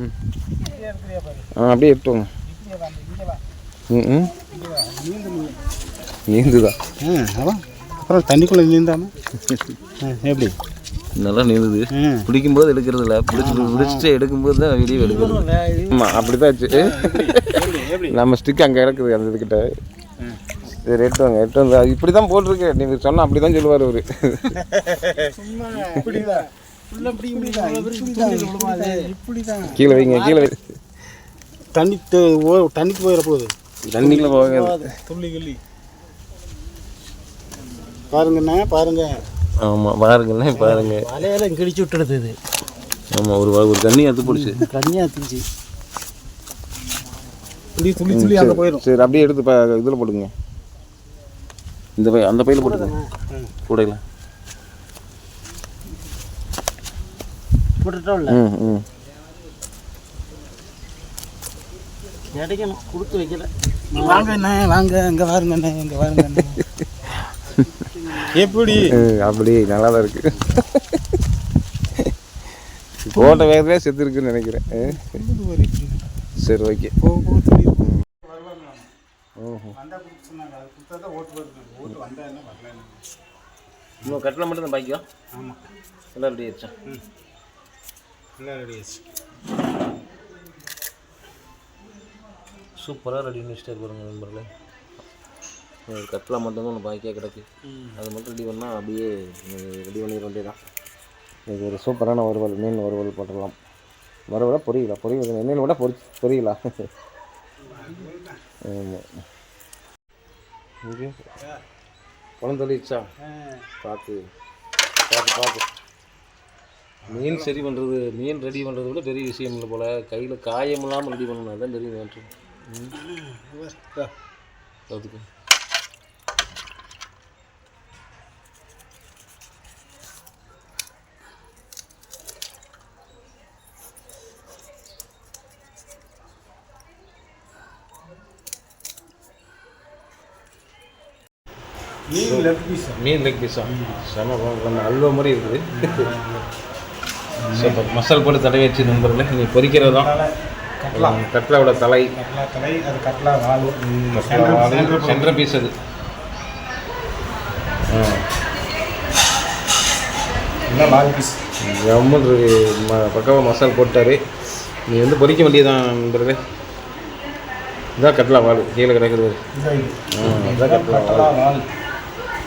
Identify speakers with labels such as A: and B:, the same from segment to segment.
A: ம் ஆ அப்படியே எடுத்துவோங்க ம் ம். நீந்துதா?
B: அப்புறம் தண்ணிக்குள்ளே நீந்தாம? எப்படி?
A: நல்லா நீந்துது. பிடிக்கும்போது எடுக்கிறது இல்லை. பிடிச்சி பிடிச்சிட்டு எடுக்கும்போது தான் வீடியோ எடுக்கிறது. ஆமாம் அப்படி தான் ஆச்சு நம்ம ஸ்டிக் அங்கே கிடக்குது அந்த இதுக்கிட்ட. சரி எட்டு வாங்க எட்டு வந்து இப்படி தான் போட்டிருக்கு. நீங்கள் சொன்னால் அப்படி தான் சொல்லுவார் அவர். கீழே வைங்க கீழே
B: தண்ணி தண்ணிக்கு போயிட போகுது
A: தண்ணிக்குள்ளே போக
B: துள்ளி கிள்ளி பாருங்கண்ணா பாருங்க
A: ஆமாம் பாருங்கண்ணே பாருங்க
B: வலையெல்லாம் கிழிச்சு விட்டுடுது இது
A: ஆமாம் ஒரு ஒரு தண்ணி அத்து பிடிச்சி
B: துளி துளி அங்கே போயிடும்
A: சரி அப்படியே எடுத்து இதில் போடுங்க இந்த பை அந்த பையில் போட்டுங்க கூடையில்
B: போட்டுட்டோம்ல
A: ம் ம்.
B: கிடைக்கணும் கொடுத்து வைக்கல. வாங்க அண்ணே வாங்க இங்கே வாருங்க அண்ணே இங்கே வாருங்க அண்ணே. எப்படி?
A: அப்படி நல்லா தான் இருக்கு. போட்ட வேகத்திலே செத்து இருக்குன்னு நினைக்கிறேன். சரி ஓகே.
B: போ போ துளி
A: ஓஹோ. இன்னும் கட்டில் மட்டும் தான் பாக்கியம்?
B: ஆமாம்
A: எல்லாம் ரெடி ஆயிடுச்சா?
B: ரெடி ஆச்சு
A: சூப்பராக ரெடி பண்ணிட்டு பாருங்க நண்பர்களே. ஒரு கட்டில் மட்டும்தான் ஒன்று பாக்கியாக கிடக்கு. அது மட்டும் ரெடி பண்ணால் அப்படியே ரெடி பண்ணிட வேண்டியதான் இது ஒரு சூப்பரான வறுவல் மீன் வறுவல் போட்டுடலாம். வறுவலா பொரியலா? பொரியல் மீன் விட பொரி பொரியலா? ஆமாம் இங்கே? குழந்தை தள்ளிடுச்சா பார்த்து பார்த்து பார்த்து மீன் சரி பண்ணுறது மீன் ரெடி பண்ணுறது விட பெரிய விஷயம் இல்லை போல். கையில் காயம் இல்லாமல் ரெடி பண்ணணும் தான் பெரிய மேட்ரு அதுக்கு.
B: மீன் லெஃப்ட் பீஸ்
A: மீன் லெக் பீஸா செம அல்வா மாதிரி இருக்குது. இப்போ மசால் போட்டு தடவி வச்சு நண்பர்களே நீ பொரிக்கிறது தான்
B: கட்லா
A: கட்லாவோட தலை.
B: கட்லா தலை அது கட்லா வால்.
A: சென்ட்ர பீஸ் அது.
B: வால் பீஸ்
A: ம பக்காவாக மசால் போட்டார். நீ வந்து பொரிக்க வேண்டியதான் நண்பர்களே. இதான் கட்லா வால். கீழே கிடக்குது. ஆ இதான் கட்லா வால்.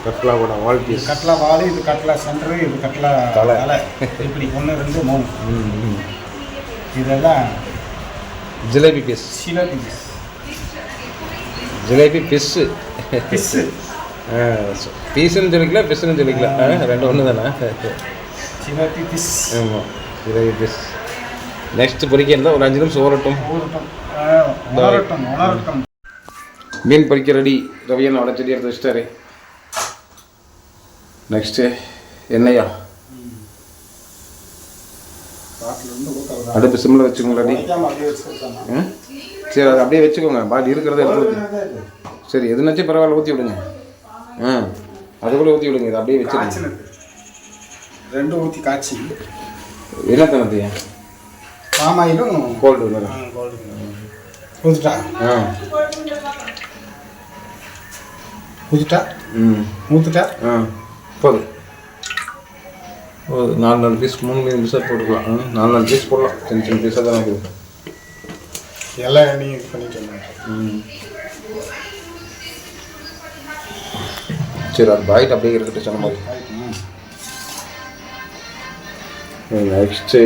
A: கட்லாவோட வால் பீஸ்
B: கட்லா வால் இது கட்லா சென்டர் இது கட்லா
A: தலை.
B: தலை. இப்படி ஒன்று ரெண்டு மூணு. இதெல்லாம்
A: ஜிலேபி பீஸ்.
B: சில பீஸ்.
A: ஜிலேபி பிஸ்ஸு
B: பிஸ்ஸு
A: பீஸுன்னு சொல்லிக்கலாம் பிஸ்ஸுன்னு சொல்லிக்கலாம் ரெண்டு ஒன்று தானே
B: சிலப்பி பிஸ்.
A: ஆமாம் ஜிலேபி பிஸ். நெக்ஸ்ட் பொரிக்க இருந்தால் ஒரு அஞ்சு நிமிஷம்
B: உணரட்டும் உணரட்டும்.
A: மீன் பொரிக்க ரெடி ரவியன் அவட செடி எடுத்து வச்சிட்டாரு. நெக்ஸ்ட்டு எண்ணெயா அடுப்பு சிம்மில் ஆ? சரி அதை அப்படியே வச்சுக்கோங்க. பாட்டி இருக்கிறத எடுத்து சரி எதுனாச்சும் பரவாயில்ல ஊற்றி விடுங்க. ஆ அதுக்குள்ளே ஊற்றி விடுங்க இதை அப்படியே வச்சுருங்க
B: ரெண்டும் ஊற்றி காய்ச்சி.
A: என்ன தனத்தையா
B: பாமாயிலும்
A: கோல்டு வரும்
B: ஊற்றிட்டா
A: ஆ.
B: ஊற்றிட்டா
A: ம்.
B: ஊற்றிட்டா
A: ஆ. போதும் ஒரு நாலு நாலு பீஸ் மூணு மூணு பீஸாக போட்டுக்கலாம். நாலு நாலு பீஸ் போடலாம். சின்ன சின்ன பீஸாக தான் இருக்குது
B: எல்லாம் இது பண்ணிட்டு
A: ம். சரி அது பாயிட் அப்படியே இருக்கட்டும் சொன்ன மாதிரி நெக்ஸ்ட்டு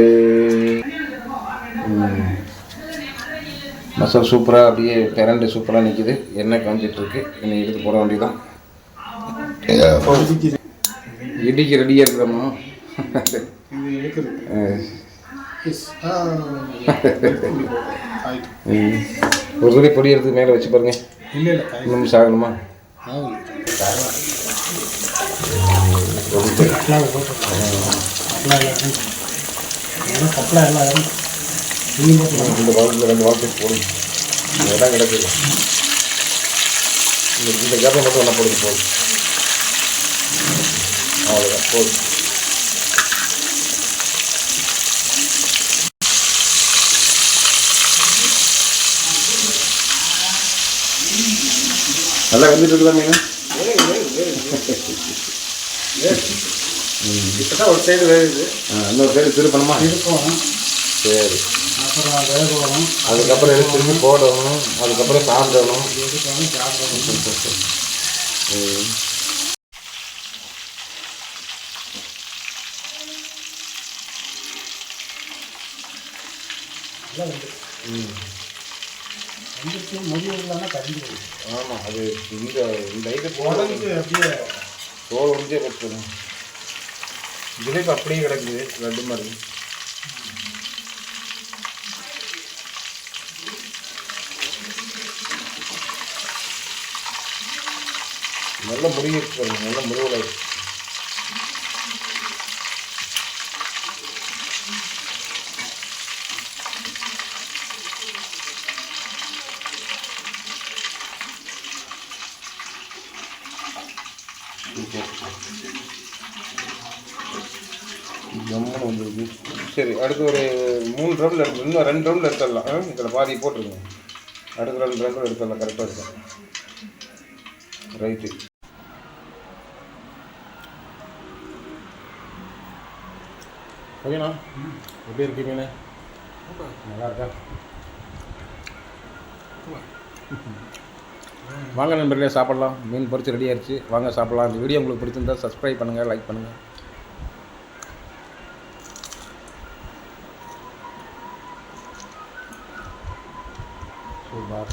A: மசாலா சூப்பராக அப்படியே பிரண்டு சூப்பராக நிற்கிது எண்ணெய் காஞ்சிட்டு இருக்கு. இனி எடுத்து போட வேண்டியதான் இடிக்கு ரெடியாக இருக்கிறோமா?
B: இது.
A: ஒரு துளி பொடி எடுத்து மேலே வச்சு பாருங்க.
B: இல்லை இல்லை
A: இன்னும் சாகணுமா? இந்த வாரத்தில் ரெண்டு வாரத்துக்கு போடும் இடம் கிடக்குது இந்த கேப்பை மட்டும் ஒன்றா போடுங்க போதும் அவ்வளோதான் போதும் நல்லா வந்துட்டு இருக்குதா மீன்
B: இப்போ தான் ஒரு சைடு வேகுது.
A: இன்னொரு சைடு திருப்பணுமா?
B: இருக்கும்
A: சரி.
B: அப்புறம்
A: அதுக்கப்புறம் எடுத்து திரும்பி போடணும். அதுக்கப்புறம் சாப்பிடணும்.
B: சாப்பிடணும். நல்லா வந்து வந்துட்டு முடிவு இல்லைன்னா கறிஞ்சு போயிடும்
A: ஆமாம் அது இந்த போட
B: உடஞ்சி அப்படியே
A: தோல் உறிஞ்சே போட்டுருங்க ஜிலேபி அப்படியே கிடக்குது லட்டு மாதிரி. நல்ல முருகிடுச்சு பாருங்க நல்ல முருகலை ஜம்முன்னு வந்துருக்கு சரி அடுத்து ஒரு மூணு ரவுண்டில் எடுத்து இன்னும் ரெண்டு ரவுண்டில் எடுத்துடலாம். இதில் பாதி போட்டுருங்க. அடுத்த ரெண்டு ரவுண்டில் எடுத்துடலாம் கரெக்டாக இருக்கும் ரைட்டு ஓகேண்ணா எப்படி இருக்கு மீன்? நல்லா இருக்கா? வாங்க நண்பர்களே சாப்பிட்லாம். மீன் பொறிச்சு ரெடி ஆயிடுச்சு. வாங்க சாப்பிட்லாம். இந்த வீடியோ உங்களுக்கு பிடிச்சிருந்தா சப்ஸ்கிரைப் பண்ணுங்கள் லைக் பண்ணுங்கள் சூப்பர்.